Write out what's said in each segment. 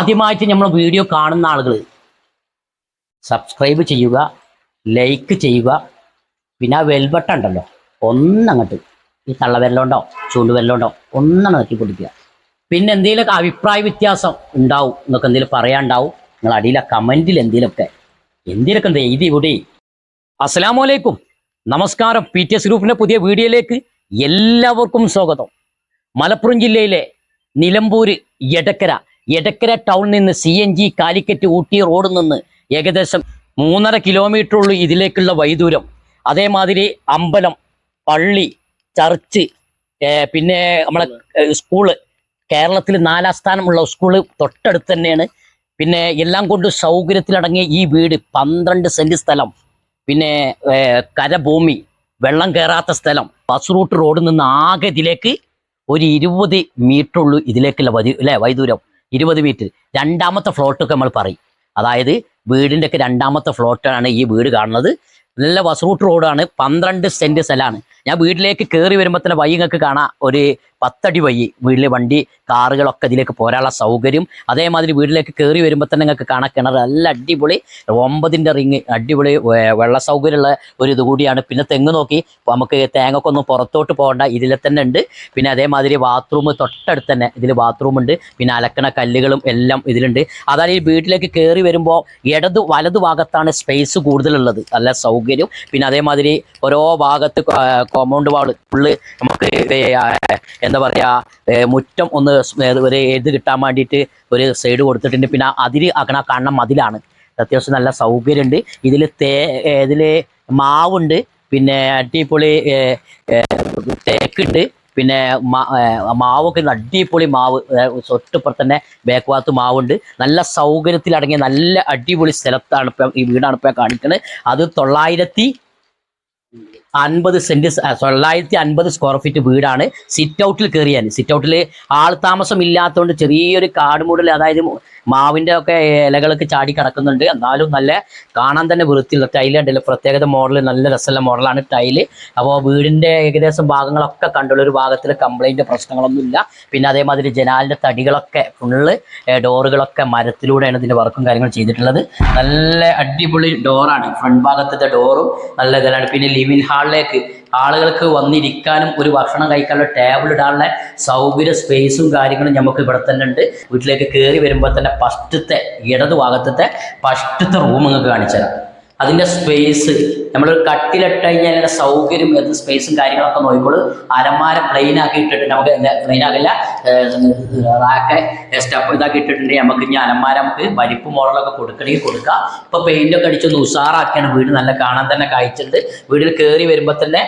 ആദ്യമായിട്ട് നമ്മൾ വീഡിയോ കാണുന്ന ആളുകൾ സബ്സ്ക്രൈബ് ചെയ്യുക ലൈക്ക് ചെയ്യുക. പിന്നെ ആ വെൽബട്ട ഉണ്ടല്ലോ ഒന്നങ്ങോട്ട്. ഈ തള്ളവെല്ലോണ്ടോ ചൂണ്ടുവെല്ലോണ്ടോ ഒന്നെണ്ണം തട്ടിപ്പൊടിക്കുക പൊടിക്കുക പിന്നെ എന്തെങ്കിലും അഭിപ്രായ വ്യത്യാസം ഉണ്ടാവും നിങ്ങൾക്ക് എന്തെങ്കിലും പറയാനുണ്ടാവും നിങ്ങൾ അടിയിലെ കമന്റിൽ എന്തെങ്കിലുമൊക്കെ എന്തെങ്കിലുമൊക്കെ എന്താ എഴുതി കൂടി അസ്സലാമലൈക്കും. നമസ്കാരം. പി ടി എസ് ഗ്രൂപ്പിന്റെ പുതിയ വീഡിയോയിലേക്ക് എല്ലാവർക്കും സ്വാഗതം. മലപ്പുറം ജില്ലയിലെ നിലമ്പൂര് എടക്കര എടക്കര ടൗണിൽ നിന്ന് C N G Calicut Ooty റോഡിൽ നിന്ന് ഏകദേശം മൂന്നര കിലോമീറ്റർ ഉള്ളു ഇതിലേക്കുള്ള വൈദൂരം അതേമാതിരി അമ്പലം പള്ളി ചർച്ച് പിന്നെ നമ്മളെ സ്കൂൾ കേരളത്തിൽ നാലാം സ്ഥാനമുള്ള സ്കൂൾ തൊട്ടടുത്ത് തന്നെയാണ്. പിന്നെ എല്ലാം കൊണ്ട് സൗകര്യത്തിലടങ്ങിയ ഈ വീട് പന്ത്രണ്ട് സെന്റ് സ്ഥലം. പിന്നെ കരഭൂമി വെള്ളം കയറാത്ത സ്ഥലം. ബസ് റൂട്ട് റോഡിൽ നിന്ന് ആകെ ഇതിലേക്ക് ഒരു ഇരുപത് മീറ്റർ ഉള്ളൂ ഇതിലേക്കുള്ള വൈദൂരം ഇരുപത് മീറ്റർ രണ്ടാമത്തെ ഫ്ലോട്ടൊക്കെ നമ്മൾ പറയും. അതായത് വീടിന്റെ ഒക്കെ രണ്ടാമത്തെ ഫ്ലോട്ടാണ് ഈ വീട് കാണുന്നത്. നല്ല വസ്റൂട്ട് റോഡാണ് പന്ത്രണ്ട് സെന്റ് സ്ഥലമാണ്. ഞാൻ വീട്ടിലേക്ക് കയറി വരുമ്പോൾ തന്നെ വൈ നിങ്ങൾക്ക് കാണാം. ഒരു പത്തടി വഴി. വീട്ടിലെ വണ്ടി കാറുകളൊക്കെ ഇതിലേക്ക് പോരാനുള്ള സൗകര്യം. അതേമാതിരി വീട്ടിലേക്ക് കയറി വരുമ്പോൾ തന്നെ നിങ്ങൾക്ക് കാണാൻ കിണർ നല്ല അടിപൊളി. ഒമ്പതിന്റെ റിങ് അടിപൊളി വെള്ള സൗകര്യമുള്ള ഒരു ഇത് കൂടിയാണ്. പിന്നെ തെങ്ങ് നോക്കി. നമുക്ക് തേങ്ങക്കൊന്നും പുറത്തോട്ട് പോകണ്ട ഇതിലെ തന്നെ ഉണ്ട്. പിന്നെ അതേമാതിരി ബാത്റൂം തൊട്ടടുത്ത് തന്നെ ഇതിൽ ബാത്റൂം ഉണ്ട്. പിന്നെ അലക്കണ കല്ലുകളും എല്ലാം ഇതിലുണ്ട്. അതായത് ഈ വീട്ടിലേക്ക് കയറി വരുമ്പോൾ ഇടത് വലതു ഭാഗത്താണ് സ്പേസ് കൂടുതലുള്ളത്. നല്ല സൗകര്യം. പിന്നെ അതേമാതിരി ഓരോ ഭാഗത്ത് കോമ്പൗണ്ട് വാൾ. ഫുള്ള് നമുക്ക് എന്താ പറയുക മുറ്റം ഒന്ന് ഒരു എഴുത് കിട്ടാൻ വേണ്ടിയിട്ട് ഒരു സൈഡ് കൊടുത്തിട്ടുണ്ട്. പിന്നെ അതിര് അകണ കാണണം മതിലാണ്. അത്യാവശ്യം നല്ല സൗകര്യമുണ്ട് ഇതിൽ തേ ഇതിൽ മാവുണ്ട്. പിന്നെ അടിപൊളി തേക്കുണ്ട്. പിന്നെ മാവൊക്കെ അടിപൊളി മാവ്. തൊട്ടിപ്പുറത്ത് തന്നെ ബാക്ക് ഭാഗത്ത് മാവുണ്ട്. നല്ല സൗകര്യത്തിലടങ്ങിയ നല്ല അടിപൊളി സ്ഥലത്താണ് ഇപ്പം ഈ വീടാണ് ഇപ്പം കാണിക്കുന്നത് അത് തൊള്ളായിരത്തി അൻപത് സെന്റ് തൊള്ളായിരത്തി അൻപത് സ്ക്വയർ ഫീറ്റ് വീടാണ് സിറ്റ് ഔട്ടിൽ കയറിയാൽ സിറ്റ് ഔട്ടിൽ ആൾ താമസം ഇല്ലാത്തതുകൊണ്ട് ചെറിയൊരു കാട് മൂടൽ അതായത് മു- മാവിന്റെ ഒക്കെ ഇലകളൊക്കെ ചാടി കിടക്കുന്നുണ്ട്. എന്നാലും നല്ല കാണാൻ തന്നെ വൃത്തിയുള്ള ടൈൽ ഉണ്ടല്ലോ പ്രത്യേകത മോഡൽ നല്ല രസമുള്ള മോഡലാണ് ടൈൽ അപ്പോൾ വീടിന്റെ ഏകദേശം ഭാഗങ്ങളൊക്കെ കണ്ടുള്ള ഒരു ഭാഗത്തിൽ കംപ്ലൈന്റ് പ്രശ്നങ്ങളൊന്നുമില്ല. പിന്നെ അതേമാതിരി ജനാലിന്റെ തടികളൊക്കെ ഫുള്ള് ഡോറുകളൊക്കെ മരത്തിലൂടെയാണ് ഇതിന്റെ വർക്കും കാര്യങ്ങളും ചെയ്തിട്ടുള്ളത്. നല്ല അടിപൊളി ഡോറാണ് ഫ്രണ്ട് ഭാഗത്തെ ഡോറും നല്ല ഇതിലാണ് പിന്നെ ലിവിൻ ഹാളിലേക്ക് ആളുകൾക്ക് വന്നിരിക്കാനും ഒരു ഭക്ഷണം കഴിക്കാനുള്ള ടേബിൾ ഇടാനുള്ള സൗകര്യ സ്പേസും കാര്യങ്ങളും നമുക്ക് ഇവിടെ തന്നെ ഉണ്ട്. വീട്ടിലേക്ക് കയറി വരുമ്പോൾ തന്നെ ഫസ്റ്റത്തെ ഇടത് ഭാഗത്തത്തെ ഫസ്റ്റത്തെ റൂം നിങ്ങൾക്ക് കാണിച്ചു തരാം അതിന്റെ സ്പേസ് നമ്മൾ കട്ടിലിട്ട് കഴിഞ്ഞാൽ അതിന്റെ സൗകര്യം എന്ത് സ്പേസും കാര്യങ്ങളൊക്കെ നോക്കുമ്പോൾ അരമാര പ്ലെയിൻ ആക്കി ഇട്ടിട്ട് നമുക്ക് പ്ലെയിൻ ആകില്ല റാക്ക് സ്റ്റെപ്പ് ഇതാക്കി ഇട്ടിട്ടുണ്ടെങ്കിൽ നമുക്ക് ഇനി അലമാര നമുക്ക് വലിപ്പ് മോഡലൊക്കെ കൊടുക്കണമെങ്കിൽ കൊടുക്കാം. ഇപ്പൊ പെയിന്റ് ഒക്കെ അടിച്ചൊന്ന് ഉഷാറാക്കിയാണ് വീട് നല്ല കാണാൻ തന്നെ കാഴ്ചയുണ്ട്. വീട്ടിൽ കയറി വരുമ്പോൾ തന്നെ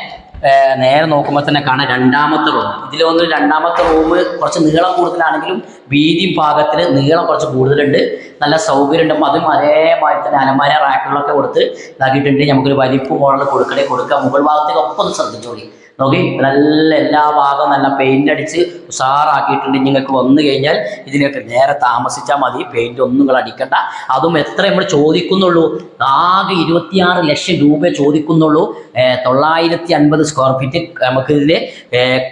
നേരെ നോക്കുമ്പോൾ തന്നെ കാണാം രണ്ടാമത്തെ റൂം ഇതിൽ വന്ന് രണ്ടാമത്തെ റൂം കുറച്ച് നീളം കൂടുതലാണെങ്കിലും വീതി ഭാഗത്തിൽ നീളം കുറച്ച് കൂടുതലുണ്ട്. നല്ല സൗകര്യം ഉണ്ട് അതും അതേമാതിരി തന്നെ അലമാര റാക്കുകളൊക്കെ കൊടുത്ത് ഇതാക്കിയിട്ടുണ്ട്. നമുക്കൊരു വലിപ്പ് മോഡൽ കൊടുക്കണേ കൊടുക്കാം. മുകൾ ഭാഗത്തേക്ക് ഒപ്പം ശ്രദ്ധിച്ചോളി. നോക്കി? നല്ല എല്ലാ ഭാഗം നല്ല പെയിന്റ് അടിച്ച് ഉഷാറാക്കിയിട്ടുണ്ട്. നിങ്ങൾക്ക് വന്നു കഴിഞ്ഞാൽ ഇതിനൊക്കെ നേരെ താമസിച്ചാൽ മതി. പെയിന്റ് ഒന്നും നിങ്ങൾ അടിക്കണ്ട. അതും എത്ര നമ്മൾ ചോദിക്കുന്നുള്ളൂ? ആകെ ഇരുപത്തിയാറ് ലക്ഷം രൂപ ചോദിക്കുന്നുള്ളൂ. തൊള്ളായിരത്തി അൻപത് സ്ക്വയർ ഫീറ്റ് നമുക്ക് ഇതിൽ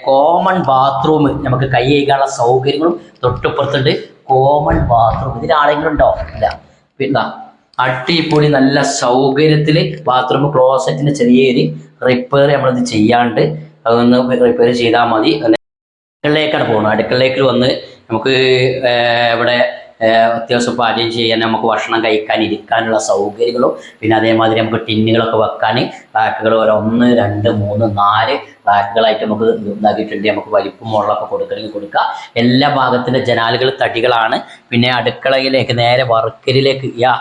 കോമൺ ബാത്റൂം നമുക്ക് കൈ കഴുകാനുള്ള സൗകര്യങ്ങളും തൊട്ടിപ്പുറത്തുണ്ട്. കോമൺ ബാത്റൂം ഇതിൽ ആരെങ്കിലും ഉണ്ടോ ഇല്ല. പിന്നെ അടിപൊളി നല്ല സൗകര്യത്തിൽ ബാത്റൂം ചെറിയ ചെറിയൊരു റിപ്പയർ നമ്മളിത് ചെയ്യാണ്ട് അതൊന്ന് റിപ്പയർ ചെയ്താൽ മതി. അടുക്കളയിലേക്കാണ് പോകുന്നത് അടുക്കളയിലേക്ക് വന്ന് നമുക്ക് ഇവിടെ അത്യാവശ്യം പാചകം ചെയ്യാൻ നമുക്ക് ഭക്ഷണം കഴിക്കാൻ ഇരിക്കാനുള്ള സൗകര്യങ്ങളും പിന്നെ അതേമാതിരി നമുക്ക് ടിന്നുകളൊക്കെ വെക്കാൻ റാക്കുകൾ ഒരു ഒന്ന് രണ്ട് മൂന്ന് നാല് റാക്കുകളായിട്ട് നമുക്ക് ഇതാക്കിയിട്ടുണ്ട്. നമുക്ക് വലിപ്പം മുകളിലൊക്കെ കൊടുക്കണമെങ്കിൽ കൊടുക്കുക എല്ലാ ഭാഗത്തിന്റെ ജനാലുകൾ തടികളാണ്. പിന്നെ അടുക്കളയിലേക്ക് നേരെ വർക്കരിലേക്ക് യാ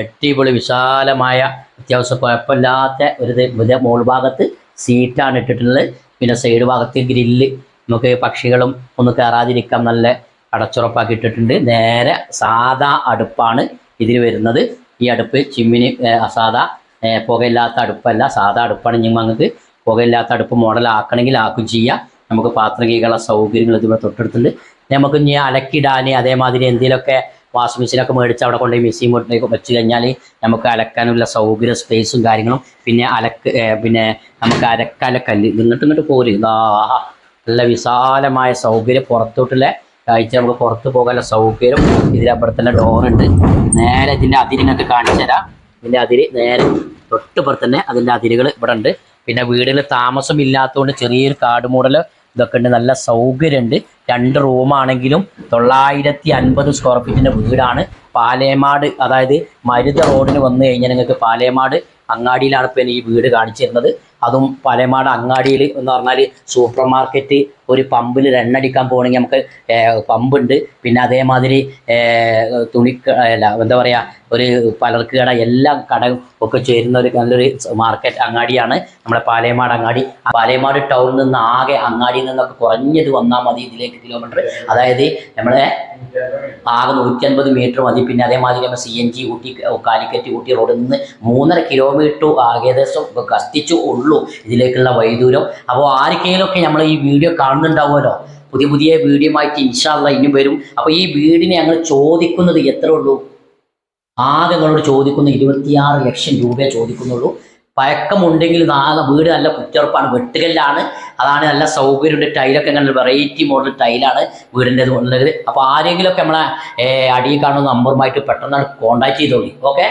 അടിപൊളി വിശാലമായ അത്യാവശ്യം കുഴപ്പമില്ലാത്ത ഒരു മോൾ ഭാഗത്ത് സീറ്റാണ് ഇട്ടിട്ടുള്ളത്. പിന്നെ സൈഡ് ഭാഗത്ത് ഗ്രില്ല് നമുക്ക് പക്ഷികളും ഒന്ന് കയറാതിരിക്കാൻ നല്ല അടച്ചുറപ്പാക്കി ഇട്ടിട്ടുണ്ട്. നേരെ സാധാ അടുപ്പാണ് ഇതിൽ വരുന്നത്. ഈ അടുപ്പ് ചിമ്മിന് സാധാ പുകയില്ലാത്ത അടുപ്പല്ല. സാധാ അടുപ്പാണ് ഞങ്ങൾ ഞങ്ങൾക്ക് പുകയില്ലാത്ത അടുപ്പ് മോഡൽ ആക്കണമെങ്കിൽ ആക്കും ചെയ്യാം. നമുക്ക് പാത്രം സൗകര്യങ്ങൾ ഇതിവിടെ തൊട്ടടുത്തുണ്ട്. നമുക്ക് ഇനി അലക്കിടാൻ അതേമാതിരി എന്തെങ്കിലുമൊക്കെ വാഷിംഗ് മെഷീനൊക്കെ മേടിച്ച് അവിടെ കൊണ്ടുപോയി മെഷീൻ കൊണ്ടുപോയി വെച്ച് കഴിഞ്ഞാൽ നമുക്ക് അലക്കാനുള്ള സൗകര്യ സ്പേസും കാര്യങ്ങളും പിന്നെ അലക്ക് പിന്നെ നമുക്ക് അരക്കാല കല്ല്. ഇങ്ങോട്ട് ഇങ്ങോട്ട് പോരും. നല്ല വിശാലമായ സൗകര്യം. പുറത്തോട്ടുള്ള കാഴ്ച നമുക്ക് പുറത്ത് പോകാനുള്ള സൗകര്യം. ഇതിനപ്പുറത്തുള്ള ഡോറുണ്ട് നേരെ ഇതിന്റെ അതിരിനൊക്കെ കാണിച്ചു തരാം. ഇതിന്റെ അതിര് നേരെ തൊട്ടുപുറത്ത് തന്നെ അതിന്റെ അതിരുകൾ ഇവിടെ ഉണ്ട്. പിന്നെ വീടുകളിൽ താമസം ഇല്ലാത്തതുകൊണ്ട് ചെറിയൊരു കാട് മൂടൽ ഇതൊക്കെ ഉണ്ട്. നല്ല സൗകര്യമുണ്ട്. രണ്ട് റൂമാണെങ്കിലും തൊള്ളായിരത്തി അൻപത് സ്ക്വയർ ഫീറ്റിന്റെ വീടാണ്. പാലേമാട് അതായത് മരുത റോഡിന് വന്നു കഴിഞ്ഞാൽ നിങ്ങൾക്ക് പാലേമാട് അങ്ങാടിയിലാണ് ഇപ്പം ഈ വീട് കാണിച്ചിരുന്നത്. അതും പാലേമാട് അങ്ങാടിയിൽ എന്ന് പറഞ്ഞാൽ സൂപ്പർ മാർക്കറ്റ് ഒരു പമ്പിൽ എണ്ണടിക്കാൻ പോകണമെങ്കിൽ നമുക്ക് പമ്പുണ്ട് പിന്നെ അതേമാതിരി തുണി അല്ല എന്താ പറയുക ഒരു പലർക്ക് കട എല്ലാ കടയും ഒക്കെ ചേരുന്ന ഒരു നല്ലൊരു മാർക്കറ്റ് അങ്ങാടിയാണ്. നമ്മുടെ പാലേമാട് അങ്ങാടി. പാലേമാട് ടൗണിൽ നിന്ന് ആകെ അങ്ങാടിയിൽ നിന്നൊക്കെ കുറഞ്ഞത് വന്നാൽ മതി. ഇതിലേക്ക് കിലോമീറ്റർ അതായത് നമ്മളെ ആകെ നൂറ്റി അൻപത് മീറ്റർ മതി. പിന്നെ അതേമാതിരി നമ്മൾ C N G Ooty Calicut Ooty റോഡിൽ നിന്ന് മൂന്നര കിലോമീറ്റർ ഏകദേശം കത്തിച്ചു ഉള്ളൂ ഇതിലേക്കുള്ള വൈദൂരം അപ്പോൾ ആർക്കെങ്കിലുമൊക്കെ നമ്മൾ ഈ വീഡിയോ കാണുന്നുണ്ടാവുമല്ലോ? പുതിയ പുതിയ വീഡിയോ ആയിട്ട് ഇൻഷാല്ല ഇനി വരും. അപ്പോൾ ഈ വീടിനെ ഞങ്ങൾ ചോദിക്കുന്നത് എത്ര ഉള്ളൂ? ആകെ നിങ്ങളോട് ചോദിക്കുന്ന ഇരുപത്തിയാറ് ലക്ഷം രൂപയെ ചോദിക്കുന്നുള്ളൂ. പഴക്കമുണ്ടെങ്കിൽ നാളെ വീട് നല്ല കുറ്റുറപ്പാണ് വെട്ടുകല്ലാണ്. അതാണ് നല്ല സൗകര്യമുണ്ട്. ടൈലൊക്കെ ഇങ്ങനെ വെറൈറ്റി മോഡൽ ടൈലാണ് വീടിന്റെ ഉള്ളത്. അപ്പോൾ ആരെങ്കിലുമൊക്കെ നമ്മളെ അടിയിൽ കാണുന്ന നമ്പറുമായിട്ട് പെട്ടെന്ന് കോൺടാക്ട് ചെയ്തോളി. ഓക്കെ